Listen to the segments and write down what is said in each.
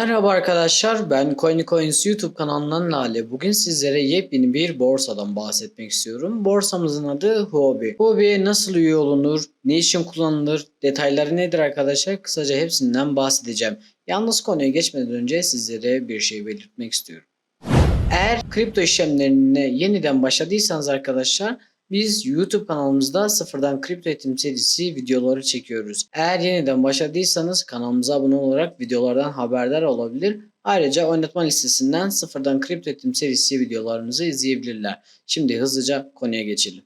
Merhaba arkadaşlar, ben CoinCoins YouTube kanalından Lale. Bugün sizlere yepyeni bir borsadan bahsetmek istiyorum. Borsamızın adı Huobi. Huobi'ye nasıl üye olunur, ne için kullanılır, detayları nedir arkadaşlar? Kısaca hepsinden bahsedeceğim. Yalnız konuya geçmeden önce sizlere bir şey belirtmek istiyorum. Eğer kripto işlemlerine yeniden başladıysanız arkadaşlar biz YouTube kanalımızda sıfırdan kripto eğitim serisi videoları çekiyoruz. Eğer yeniden başladıysanız kanalımıza abone olarak videolardan haberdar olabilir. Ayrıca oynatma listesinden sıfırdan kripto eğitim serisi videolarımızı izleyebilirler. Şimdi hızlıca konuya geçelim.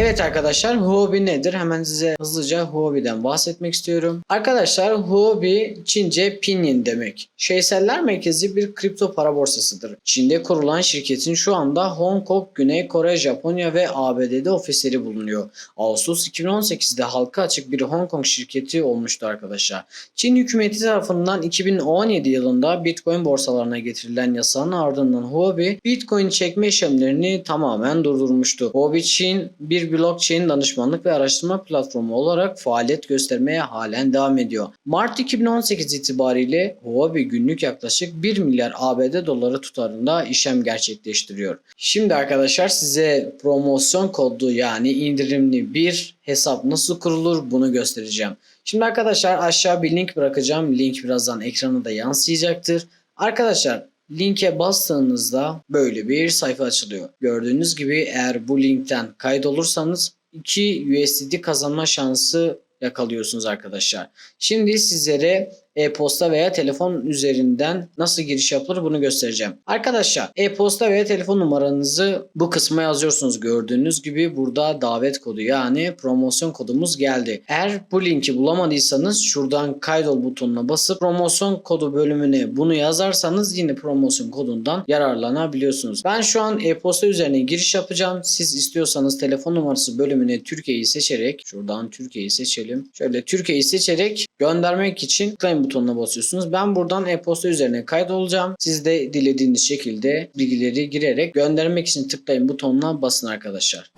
Evet arkadaşlar Huobi nedir? Hemen size hızlıca Huobi'den bahsetmek istiyorum. Arkadaşlar Huobi Çince Pinyin demek. Şeyseller merkezi bir kripto para borsasıdır. Çin'de kurulan şirketin şu anda Hong Kong, Güney Kore, Japonya ve ABD'de ofisleri bulunuyor. Ağustos 2018'de halka açık bir Hong Kong şirketi olmuştu arkadaşlar. Çin hükümeti tarafından 2017 yılında Bitcoin borsalarına getirilen yasağın ardından Huobi Bitcoin çekme işlemlerini tamamen durdurmuştu. Huobi Çin bir blockchain danışmanlık ve araştırma platformu olarak faaliyet göstermeye halen devam ediyor. Mart 2018 itibariyle Huobi günlük yaklaşık 1 milyar ABD doları tutarında işlem gerçekleştiriyor. Şimdi arkadaşlar size promosyon kodu yani indirimli bir hesap nasıl kurulur bunu göstereceğim. Şimdi arkadaşlar aşağı bir link bırakacağım. Link birazdan ekrana da yansıyacaktır. Arkadaşlar linke bastığınızda böyle bir sayfa açılıyor. Gördüğünüz gibi eğer bu linkten kaydolursanız 2 USDT kazanma şansı yakalıyorsunuz arkadaşlar. Şimdi sizlere e-posta veya telefon üzerinden nasıl giriş yapılır bunu göstereceğim. Arkadaşlar e-posta veya telefon numaranızı bu kısma yazıyorsunuz. Gördüğünüz gibi burada davet kodu yani promosyon kodumuz geldi. Eğer bu linki bulamadıysanız şuradan kaydol butonuna basıp promosyon kodu bölümüne bunu yazarsanız yine promosyon kodundan yararlanabiliyorsunuz. Ben şu an e-posta üzerine giriş yapacağım. Siz istiyorsanız telefon numarası bölümüne Türkiye'yi seçerek şuradan Türkiye'yi seçelim. Şöyle Türkiye'yi seçerek göndermek için tıklayın butonuna basıyorsunuz. Ben buradan e-posta üzerine kaydolacağım. Siz de dilediğiniz şekilde bilgileri girerek göndermek için tıklayın butonuna basın arkadaşlar.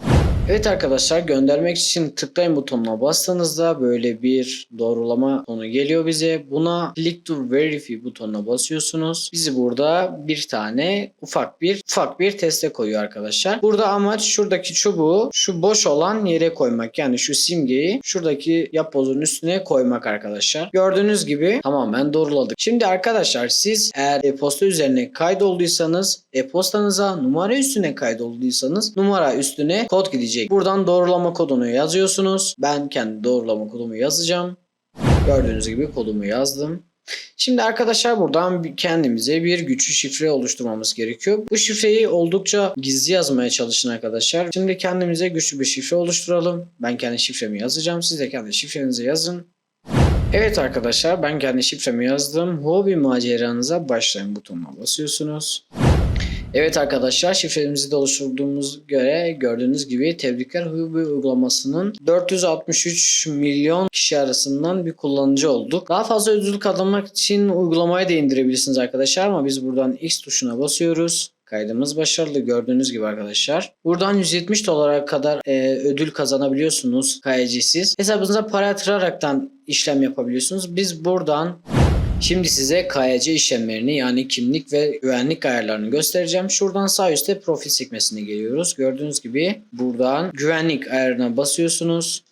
Evet arkadaşlar göndermek için tıklayın butonuna bastığınızda böyle bir doğrulama konu geliyor bize. Buna click to verify butonuna basıyorsunuz. Bizi burada bir tane ufak bir ufak bir teste koyuyor arkadaşlar. Burada amaç şuradaki çubuğu şu boş olan yere koymak. Yani şu simgeyi şuradaki yapbozun üstüne koymak arkadaşlar. Gördüğünüz gibi tamamen doğruladık. Şimdi arkadaşlar siz eğer e-posta üzerine kaydolduysanız e-postanıza numara üstüne kaydolduysanız numara üstüne kod gidecek. Buradan doğrulama kodunu yazıyorsunuz. Ben kendi doğrulama kodumu yazacağım. Gördüğünüz gibi kodumu yazdım. Şimdi arkadaşlar buradan kendimize bir güçlü şifre oluşturmamız gerekiyor. Bu şifreyi oldukça gizli yazmaya çalışın arkadaşlar. Şimdi kendimize güçlü bir şifre oluşturalım. Ben kendi şifremi yazacağım. Siz de kendi şifrenizi yazın. Evet arkadaşlar ben kendi şifremi yazdım. Hobi maceranıza başlayın butonuna basıyorsunuz. Evet arkadaşlar şifremizi de oluşturduğumuz göre gördüğünüz gibi tebrikler Hubi uygulamasının 463 milyon kişi arasından bir kullanıcı olduk. Daha fazla ödül kazanmak için uygulamayı da indirebilirsiniz arkadaşlar ama biz buradan X tuşuna basıyoruz. Kaydımız başarılı gördüğünüz gibi arkadaşlar. Buradan 170 dolara kadar e, ödül kazanabiliyorsunuz KYC'siz. Hesabınıza para yatıraraktan işlem yapabiliyorsunuz. Biz buradan Şimdi size KYC işlemlerini yani kimlik ve güvenlik ayarlarını göstereceğim. Şuradan sağ üstte profil sekmesine geliyoruz. Gördüğünüz gibi buradan güvenlik ayarına basıyorsunuz.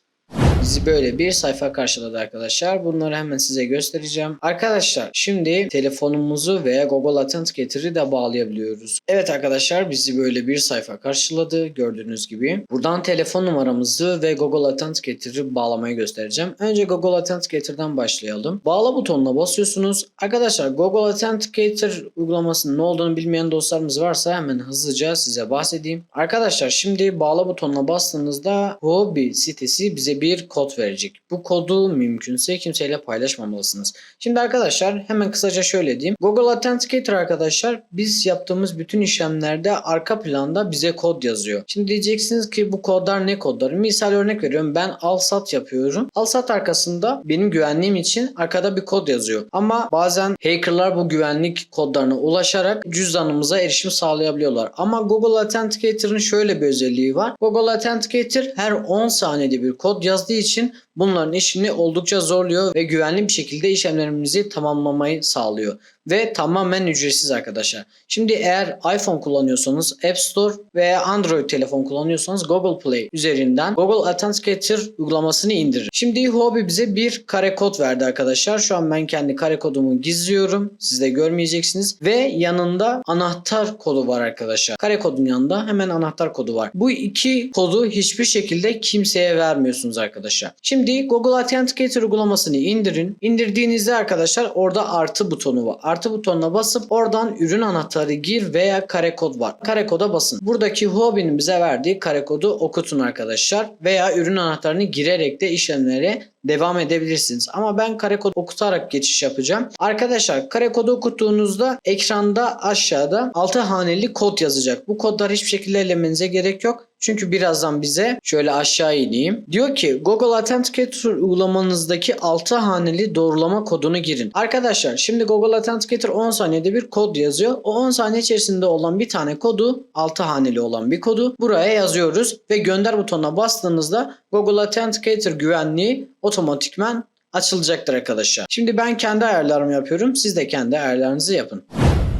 Bizi böyle bir sayfa karşıladı arkadaşlar. Bunları hemen size göstereceğim. Arkadaşlar şimdi telefonumuzu veya Google Authenticator'ı da bağlayabiliyoruz. Evet arkadaşlar bizi böyle bir sayfa karşıladı. Gördüğünüz gibi. Buradan telefon numaramızı ve Google Authenticator'ı bağlamayı göstereceğim. Önce Google Authenticator'dan başlayalım. Bağla butonuna basıyorsunuz. Arkadaşlar Google Authenticator uygulamasının ne olduğunu bilmeyen dostlarımız varsa hemen hızlıca size bahsedeyim. Arkadaşlar şimdi bağla butonuna bastığınızda Huobi sitesi bize bir kod verecek. Bu kodu mümkünse kimseyle paylaşmamalısınız. Şimdi arkadaşlar hemen kısaca şöyle diyeyim. Google Authenticator arkadaşlar biz yaptığımız bütün işlemlerde arka planda bize kod yazıyor. Şimdi diyeceksiniz ki bu kodlar ne kodları? Misal örnek veriyorum ben al sat yapıyorum. Al sat arkasında benim güvenliğim için arkada bir kod yazıyor. Ama bazen hackerlar bu güvenlik kodlarına ulaşarak cüzdanımıza erişim sağlayabiliyorlar. Ama Google Authenticator'ın şöyle bir özelliği var. Google Authenticator her 10 saniyede bir kod yazdığı için bunların işini oldukça zorluyor ve güvenli bir şekilde işlemlerimizi tamamlamayı sağlıyor. Ve tamamen ücretsiz arkadaşlar. Şimdi eğer iPhone kullanıyorsanız App Store veya Android telefon kullanıyorsanız Google Play üzerinden Google Authenticator uygulamasını indirin. Şimdi Huobi bize bir kare kod verdi arkadaşlar. Şu an ben kendi kare kodumu gizliyorum. Siz de görmeyeceksiniz. Ve yanında anahtar kodu var arkadaşlar. Kare kodun yanında hemen anahtar kodu var. Bu iki kodu hiçbir şekilde kimseye vermiyorsunuz arkadaşlar. Şimdi Google Authenticator uygulamasını indirin. İndirdiğinizde arkadaşlar orada artı butonu var. Butonuna basıp oradan ürün anahtarı gir veya kare kod var. Kare koda basın. Buradaki Huobi'nin bize verdiği kare kodu okutun arkadaşlar. Veya ürün anahtarını girerek de işlemlere devam edebilirsiniz. Ama ben kare kod okutarak geçiş yapacağım. Arkadaşlar kare kodu okuttuğunuzda ekranda aşağıda 6 haneli kod yazacak. Bu kodlar hiçbir şekilde elemenize gerek yok. Çünkü birazdan bize şöyle aşağı ineyim. Diyor ki Google Authenticator uygulamanızdaki 6 haneli doğrulama kodunu girin. Arkadaşlar şimdi Google Authenticator 10 saniyede bir kod yazıyor. O 10 saniye içerisinde olan bir tane kodu 6 haneli olan bir kodu buraya yazıyoruz ve gönder butonuna bastığınızda Google Authenticator güvenliği otomatikman açılacaktır arkadaşlar. Şimdi ben kendi ayarlarımı yapıyorum. Siz de kendi ayarlarınızı yapın.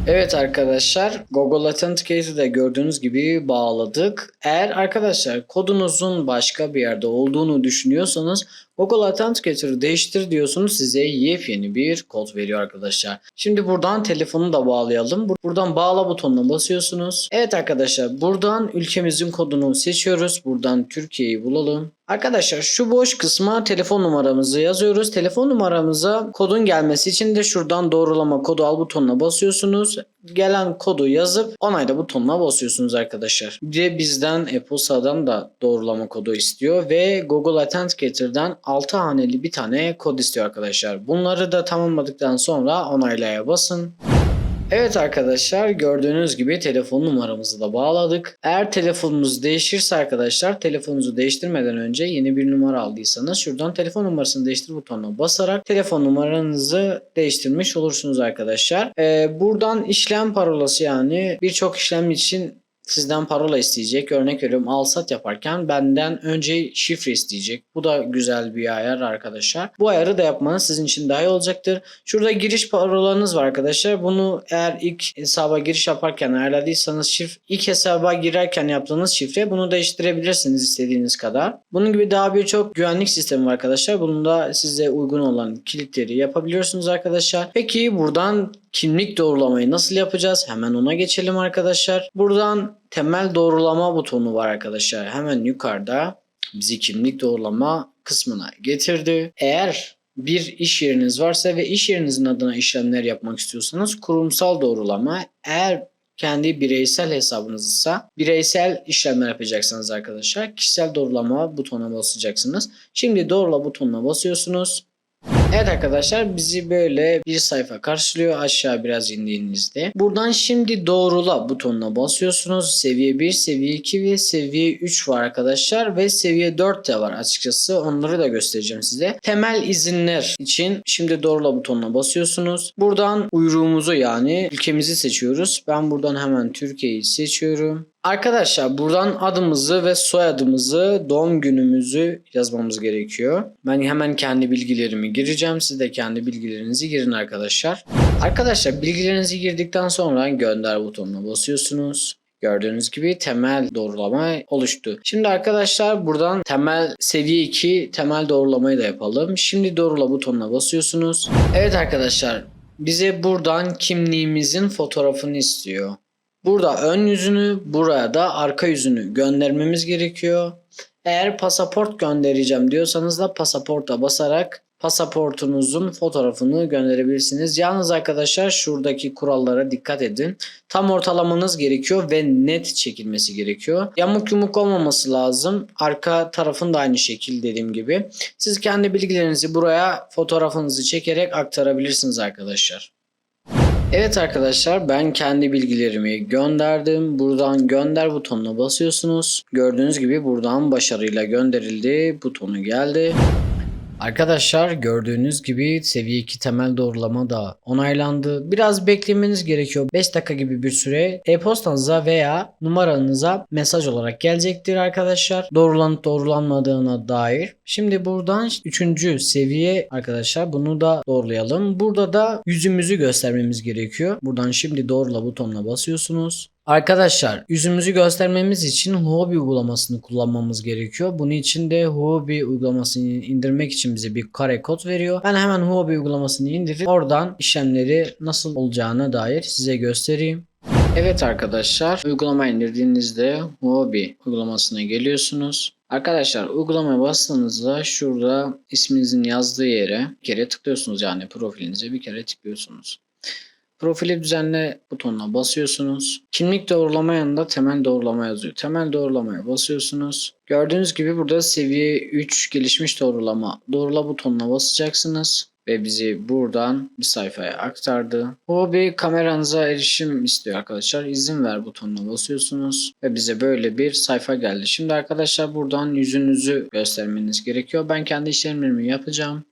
Evet arkadaşlar Google Authenticator'da gördüğünüz gibi bağladık. Eğer arkadaşlar kodunuzun başka bir yerde olduğunu düşünüyorsanız Google Authenticator'ı değiştir diyorsunuz size yepyeni bir kod veriyor arkadaşlar. Şimdi buradan telefonu da bağlayalım. Bur- Buradan bağla butonuna basıyorsunuz. Evet arkadaşlar buradan ülkemizin kodunu seçiyoruz. Buradan Türkiye'yi bulalım. Arkadaşlar şu boş kısma telefon numaramızı yazıyoruz. Telefon numaramıza kodun gelmesi için de şuradan doğrulama kodu al butonuna basıyorsunuz. Gelen kodu yazıp onayla butonuna basıyorsunuz arkadaşlar. Ve bizden e-postadan da doğrulama kodu istiyor ve Google Authenticator'dan 6 haneli bir tane kod istiyor arkadaşlar. Bunları da tamamladıktan sonra onaylaya basın. Evet arkadaşlar gördüğünüz gibi telefon numaramızı da bağladık. Eğer telefonunuz değişirse arkadaşlar telefonunuzu değiştirmeden önce yeni bir numara aldıysanız şuradan telefon numarasını değiştir butonuna basarak telefon numaranızı değiştirmiş olursunuz arkadaşlar. Ee, buradan işlem parolası yani birçok işlem için sizden parola isteyecek. Örnek veriyorum alsat yaparken benden önce şifre isteyecek. Bu da güzel bir ayar arkadaşlar. Bu ayarı da yapmanız sizin için daha iyi olacaktır. Şurada giriş parolanız var arkadaşlar. Bunu eğer ilk hesaba giriş yaparken ayarladıysanız şifre ilk hesaba girerken yaptığınız şifre bunu değiştirebilirsiniz istediğiniz kadar. Bunun gibi daha birçok güvenlik sistemi var arkadaşlar. Bunun da size uygun olan kilitleri yapabiliyorsunuz arkadaşlar. Peki buradan kimlik doğrulamayı nasıl yapacağız? Hemen ona geçelim arkadaşlar. Buradan temel doğrulama butonu var arkadaşlar. Hemen yukarıda bizi kimlik doğrulama kısmına getirdi. Eğer bir iş yeriniz varsa ve iş yerinizin adına işlemler yapmak istiyorsanız kurumsal doğrulama eğer kendi bireysel hesabınızsa bireysel işlemler yapacaksınız arkadaşlar. Kişisel doğrulama butonuna basacaksınız. Şimdi doğrula butonuna basıyorsunuz. Evet arkadaşlar bizi böyle bir sayfa karşılıyor aşağı biraz indiğinizde. Buradan şimdi doğrula butonuna basıyorsunuz. Seviye 1, seviye 2 ve seviye 3 var arkadaşlar ve seviye 4 de var açıkçası. Onları da göstereceğim size. Temel izinler için şimdi doğrula butonuna basıyorsunuz. Buradan uyruğumuzu yani ülkemizi seçiyoruz. Ben buradan hemen Türkiye'yi seçiyorum. Arkadaşlar buradan adımızı ve soyadımızı, doğum günümüzü yazmamız gerekiyor. Ben hemen kendi bilgilerimi gireceğim. Siz de kendi bilgilerinizi girin arkadaşlar. Arkadaşlar bilgilerinizi girdikten sonra gönder butonuna basıyorsunuz. Gördüğünüz gibi temel doğrulama oluştu. Şimdi arkadaşlar buradan temel seviye 2 temel doğrulamayı da yapalım. Şimdi doğrula butonuna basıyorsunuz. Evet arkadaşlar bize buradan kimliğimizin fotoğrafını istiyor. Burada ön yüzünü, buraya da arka yüzünü göndermemiz gerekiyor. Eğer pasaport göndereceğim diyorsanız da pasaporta basarak pasaportunuzun fotoğrafını gönderebilirsiniz. Yalnız arkadaşlar şuradaki kurallara dikkat edin. Tam ortalamanız gerekiyor ve net çekilmesi gerekiyor. Yamuk yumuk olmaması lazım. Arka tarafın da aynı şekil dediğim gibi. Siz kendi bilgilerinizi buraya fotoğrafınızı çekerek aktarabilirsiniz arkadaşlar. Evet arkadaşlar ben kendi bilgilerimi gönderdim. Buradan gönder butonuna basıyorsunuz. Gördüğünüz gibi buradan başarıyla gönderildi butonu geldi. Arkadaşlar gördüğünüz gibi seviye 2 temel doğrulama da onaylandı. Biraz beklemeniz gerekiyor. 5 dakika gibi bir süre e-postanıza veya numaranıza mesaj olarak gelecektir arkadaşlar. Doğrulanıp doğrulanmadığına dair. Şimdi buradan 3. seviye arkadaşlar bunu da doğrulayalım. Burada da yüzümüzü göstermemiz gerekiyor. Buradan şimdi doğrula butonuna basıyorsunuz. Arkadaşlar yüzümüzü göstermemiz için Huobi uygulamasını kullanmamız gerekiyor. Bunun için de Huobi uygulamasını indirmek için bize bir kare kod veriyor. Ben hemen Huobi uygulamasını indirip oradan işlemleri nasıl olacağına dair size göstereyim. Evet arkadaşlar uygulama indirdiğinizde Huobi uygulamasına geliyorsunuz. Arkadaşlar uygulamaya bastığınızda şurada isminizin yazdığı yere bir kere tıklıyorsunuz yani profilinize bir kere tıklıyorsunuz. Profili düzenle butonuna basıyorsunuz. Kimlik doğrulama yanında temel doğrulama yazıyor. Temel doğrulamaya basıyorsunuz. Gördüğünüz gibi burada seviye 3 gelişmiş doğrulama doğrula butonuna basacaksınız ve bizi buradan bir sayfaya aktardı. Bu bir kameranıza erişim istiyor arkadaşlar. İzin ver butonuna basıyorsunuz ve bize böyle bir sayfa geldi. Şimdi arkadaşlar buradan yüzünüzü göstermeniz gerekiyor. Ben kendi işlemlerimi yapacağım.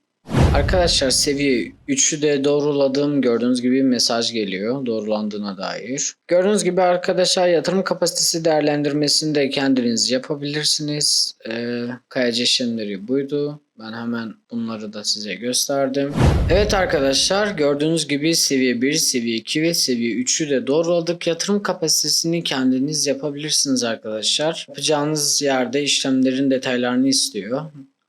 Arkadaşlar seviye 3'ü de doğruladım. Gördüğünüz gibi mesaj geliyor doğrulandığına dair. Gördüğünüz gibi arkadaşlar yatırım kapasitesi değerlendirmesini de kendiniz yapabilirsiniz. Ee, kayacı işlemleri buydu. Ben hemen bunları da size gösterdim. Evet arkadaşlar gördüğünüz gibi seviye 1, seviye 2 ve seviye 3'ü de doğruladık. Yatırım kapasitesini kendiniz yapabilirsiniz arkadaşlar. Yapacağınız yerde işlemlerin detaylarını istiyor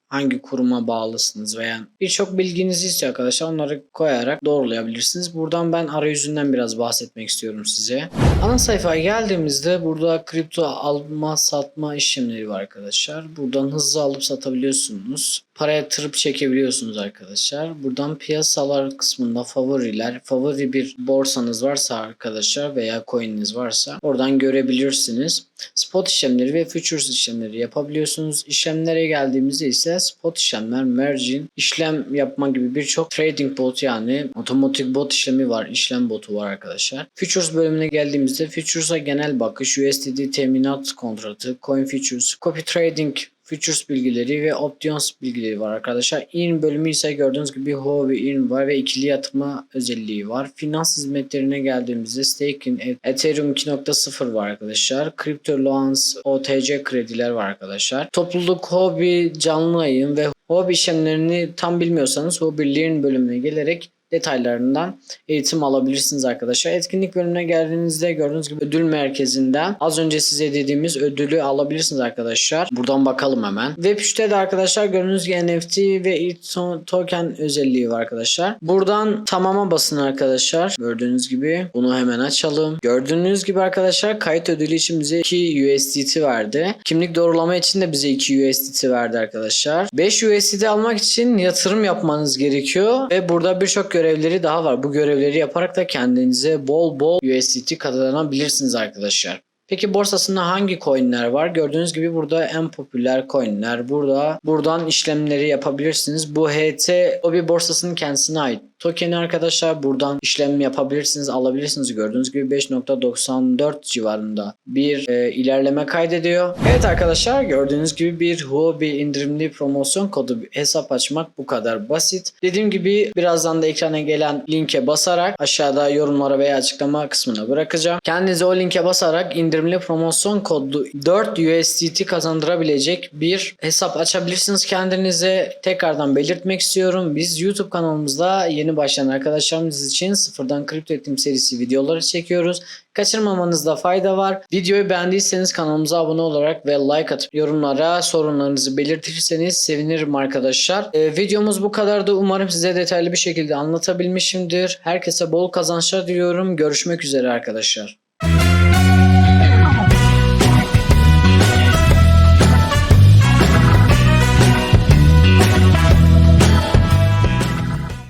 hangi kuruma bağlısınız veya birçok bilginizi istiyor arkadaşlar. Onları koyarak doğrulayabilirsiniz. Buradan ben arayüzünden biraz bahsetmek istiyorum size. Ana sayfaya geldiğimizde burada kripto alma satma işlemleri var arkadaşlar. Buradan hızlı alıp satabiliyorsunuz. Para yatırıp çekebiliyorsunuz arkadaşlar. Buradan piyasalar kısmında favoriler, favori bir borsanız varsa arkadaşlar veya coin'iniz varsa oradan görebilirsiniz. Spot işlemleri ve futures işlemleri yapabiliyorsunuz. İşlemlere geldiğimizde ise spot işlemler, margin, işlem yapma gibi birçok trading bot yani otomatik bot işlemi var, işlem botu var arkadaşlar. Futures bölümüne geldiğimizde futures'a genel bakış, USDT teminat kontratı, coin futures, copy trading Futures bilgileri ve Options bilgileri var arkadaşlar. In bölümü ise gördüğünüz gibi Huobi In var ve ikili yatırma özelliği var. Finans hizmetlerine geldiğimizde Staking Ethereum 2.0 var arkadaşlar. Crypto Loans OTC krediler var arkadaşlar. Topluluk Huobi canlı yayın ve Huobi işlemlerini tam bilmiyorsanız Huobi Learn bölümüne gelerek detaylarından eğitim alabilirsiniz arkadaşlar. Etkinlik bölümüne geldiğinizde gördüğünüz gibi ödül merkezinden az önce size dediğimiz ödülü alabilirsiniz arkadaşlar. Buradan bakalım hemen. Web 3'te de arkadaşlar gördüğünüz gibi NFT ve ETH token özelliği var arkadaşlar. Buradan tamama basın arkadaşlar. Gördüğünüz gibi bunu hemen açalım. Gördüğünüz gibi arkadaşlar kayıt ödülü için bize 2 USDT verdi. Kimlik doğrulama için de bize 2 USDT verdi arkadaşlar. 5 USDT almak için yatırım yapmanız gerekiyor ve burada birçok görevleri daha var. Bu görevleri yaparak da kendinize bol bol USDT kazanabilirsiniz arkadaşlar. Peki borsasında hangi coinler var? Gördüğünüz gibi burada en popüler coinler. Burada buradan işlemleri yapabilirsiniz. Bu HT o bir borsasının kendisine ait. Token'i arkadaşlar buradan işlem yapabilirsiniz, alabilirsiniz. Gördüğünüz gibi 5.94 civarında bir e, ilerleme kaydediyor. Evet arkadaşlar gördüğünüz gibi bir Huobi indirimli promosyon kodu hesap açmak bu kadar basit. Dediğim gibi birazdan da ekrana gelen linke basarak aşağıda yorumlara veya açıklama kısmına bırakacağım. Kendinize o linke basarak indirimli promosyon kodu 4 USDT kazandırabilecek bir hesap açabilirsiniz kendinize. Tekrardan belirtmek istiyorum. Biz YouTube kanalımızda yeni başlayan arkadaşlarımız için sıfırdan kripto eğitim serisi videoları çekiyoruz. Kaçırmamanızda fayda var. Videoyu beğendiyseniz kanalımıza abone olarak ve like atıp yorumlara sorunlarınızı belirtirseniz sevinirim arkadaşlar. Ee, videomuz bu kadardı. Umarım size detaylı bir şekilde anlatabilmişimdir. Herkese bol kazançlar diliyorum. Görüşmek üzere arkadaşlar.